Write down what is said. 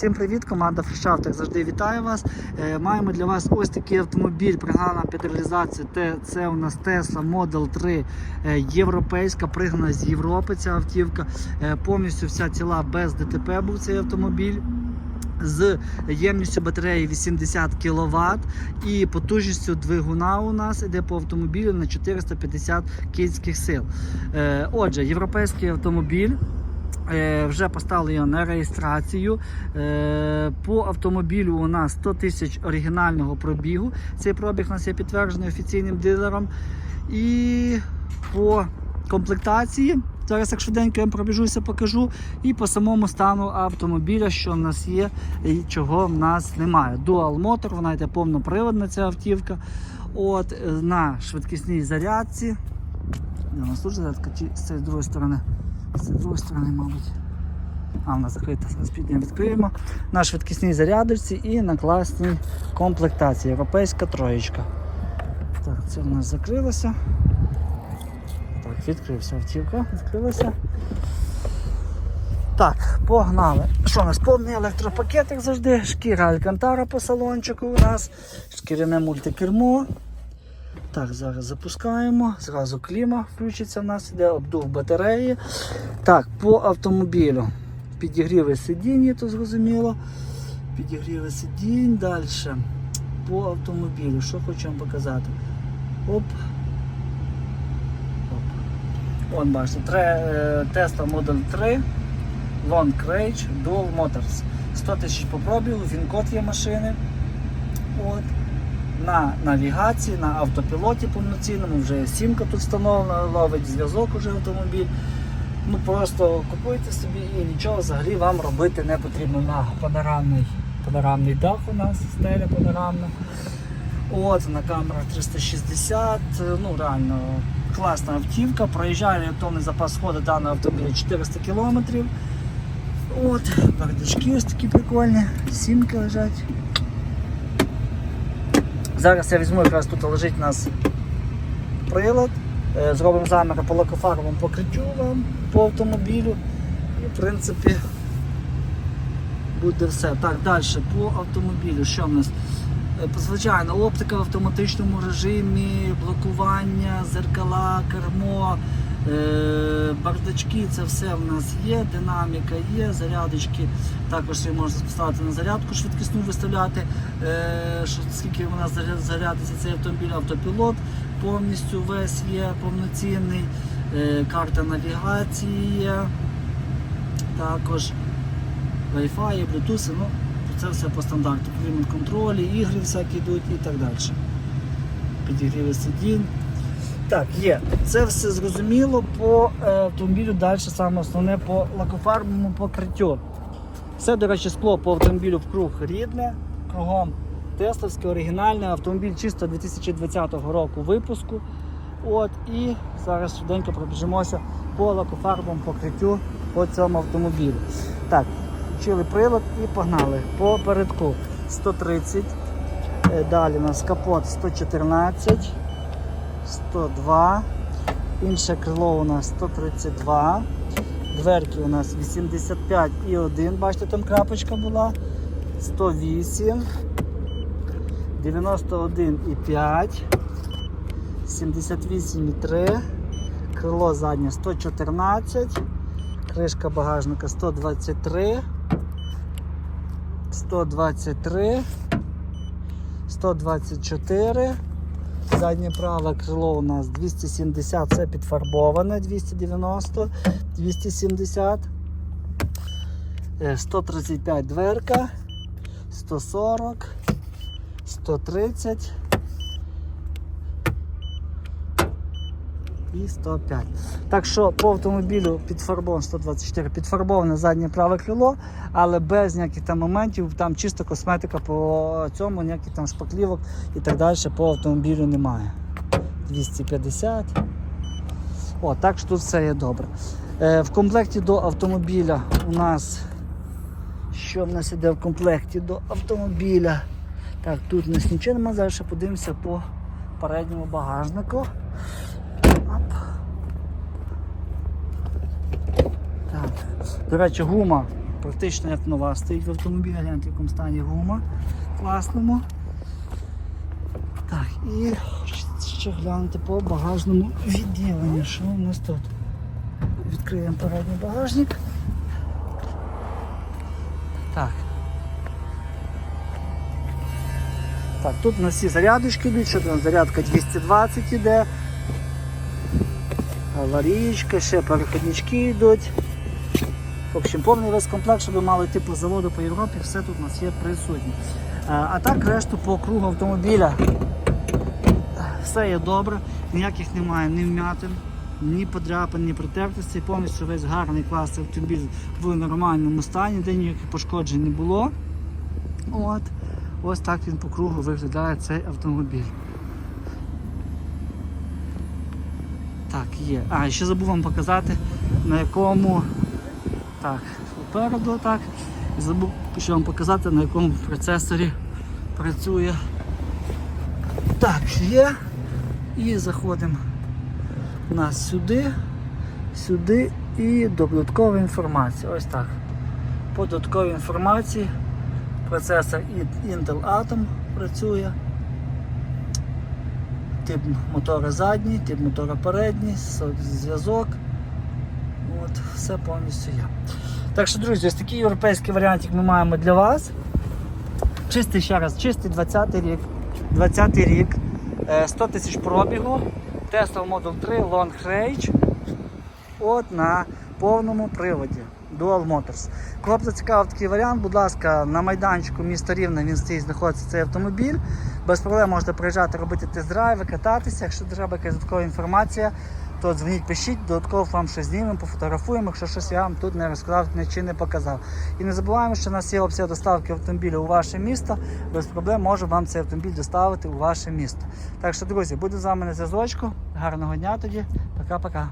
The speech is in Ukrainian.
Всім привіт, команда Фрішафт, як завжди вітаю вас. Е, Маємо для вас ось такий автомобіль, пригнана під реалізацію. Це у нас Tesla Model 3 е, європейська, пригнана з Європи ця автівка. Е, Повністю вся ціла без ДТП був цей автомобіль. З ємністю батареї 80 кВт і потужністю двигуна у нас іде по автомобілю на 450 кінських сил. Отже, європейський автомобіль. Е, Вже поставили його на реєстрацію. Е, По автомобілю у нас 100 тисяч оригінального пробігу. Цей пробіг у нас є підтверджений офіційним дилером. І по комплектації. Зараз як швиденько я пробіжуся, покажу. І по самому стану автомобіля, що в нас є і чого в нас немає. Dual Motor, вона йде повноприводна ця автівка. От, е, на швидкісній зарядці. Де у нас зарядка чи з цієї другої сторони? З другої сторони, мабуть. А, вона закрита, зараз відкриємо. На швидкісній зарядочці і на класній комплектації. Європейська троєчка. Так, це у нас закрилося. Так, відкрився автівка, відкрилася. Так, погнали. Що у нас? Повний електропакет, як завжди, шкіра Алькантара по салончику у нас, шкіряне мультикермо. Так, зараз запускаємо. Зразу кліма включиться. У нас іде обдув батареї. Так, по автомобілю. Підігріви сидіння, то зрозуміло. Підігріви сидінь. Далі. По автомобілю. Що хочу вам показати? Оп. Оп. Вон бачите, е, Tesla Model 3. Long Range Dual Motors. 100 тисяч по пробігу, він-код є машини. От на навігації, на автопілоті повноцінному, вже сімка тут встановлена, ловить зв'язок уже автомобіль. Ну Просто купуйте собі і нічого взагалі вам робити не потрібно на панорамний, панорамний дах у нас, стеля панорамна. От, на камерах 360, ну реально класна автівка. Проїжджає реактивний запас ходу даного автомобіля 400 км. От, бардачки ось такі прикольні, сімки лежать. Зараз я візьму, якраз тут лежить у нас прилад. Е, Зробимо заміри по лакофарбовому покриттю вам по автомобілю. І в принципі буде все. Так, далі по автомобілю. Що в нас? Е, Звичайно, оптика в автоматичному режимі, блокування, зеркала, кермо, бардачки, це все в нас є, динаміка є, зарядочки. Також можете поставити на зарядку, швидкісну виставляти, е, скільки вона заря- зарядиться цей автомобіль, автопілот повністю весь є повноцінний, е, карта навігації є, також Wi-Fi, Bluetooth, ну, це все по стандарту. Клімат контролі, ігри всякі йдуть і так далі. Підігріви сидінь. Так, є. Це все зрозуміло по е, автомобілю. Далі саме основне по лакофарбовому покриттю. Все, до речі, скло по автомобілю в круг рідне, кругом тестовське, оригінальне. Автомобіль чисто 2020 року випуску. От, і зараз швиденько пробіжимося по лакофарбовому покриттю по цьому автомобілю. Так, включили прилад і погнали. По передку 130. Е, Далі у нас капот 114, 102. Інше крило у нас 132. Дверки у нас 85 і 1. Бачите, там крапочка була. 108. 91 і 5. 78 і 3. Крило заднє 114. Кришка багажника 123. 123. 124. Заднє праве крило у нас 270, це підфарбоване, 290, 270, Е, 135 дверка, 140, 130 і 105. Так що по автомобілю підфарбовано 124, підфарбоване заднє праве крило, але без ніяких там моментів, там чисто косметика по цьому, ніяких там шпаклівок і так далі по автомобілю немає. 250. О, так що тут все є добре. Е, в комплекті до автомобіля у нас. Що в нас іде в комплекті до автомобіля? Так, тут у нас нічого немає, зараз подивимося по передньому багажнику. Оп. Так. До речі, гума практично як нова стоїть в автомобілі, гляньте в якому стані гума класному. Так, і ще глянути по багажному відділенню. Що у нас тут? Відкриємо передній багажник. Так. Так, тут у нас всі зарядочки йдуть, що там зарядка 220 іде. Аварійка, ще переходнички йдуть. В общем, повний весь комплект, щоб ви мали типу заводу по Європі, все тут у нас є присутнє. А, а так решту по кругу автомобіля все є добре, ніяких немає ні вмятин, ні подряпин, ні притертостей, повністю весь гарний класний автомобіль в нормальному стані, де ніяких пошкоджень не було. От. Ось так він по кругу виглядає цей автомобіль. Так, є. А, ще забув вам показати, на якому. Так, попереду так. Забув ще вам показати, на якому процесорі працює. Так, є. І заходимо нас сюди, сюди і додаткова інформація. Ось так. По додатковій інформації процесор Intel Atom працює. Тип мотора задній, тип мотора передній, зв'язок. От, все повністю є. Так що, друзі, ось такий європейський варіантик ми маємо для вас. Чистий ще раз, чистий 20 рік. 20 рік. Е, 100 тисяч пробігу. Tesla Model 3 Long Range. От на повному приводі. Dual Motors. Кого б зацікавив такий варіант, будь ласка, на майданчику міста Рівне він стоїть, знаходиться цей автомобіль. Без проблем можете приїжджати, робити тест-драйви, кататися. Якщо треба якась додаткова інформація, то дзвоніть, пишіть, додатково вам щось знімемо, пофотографуємо, якщо щось я вам тут не розказав чи не показав. І не забуваємо, що у нас є опція доставки автомобіля у ваше місто. Без проблем можемо вам цей автомобіль доставити у ваше місто. Так що, друзі, буду з вами на зв'язочку. Гарного дня тоді. Пока-пока.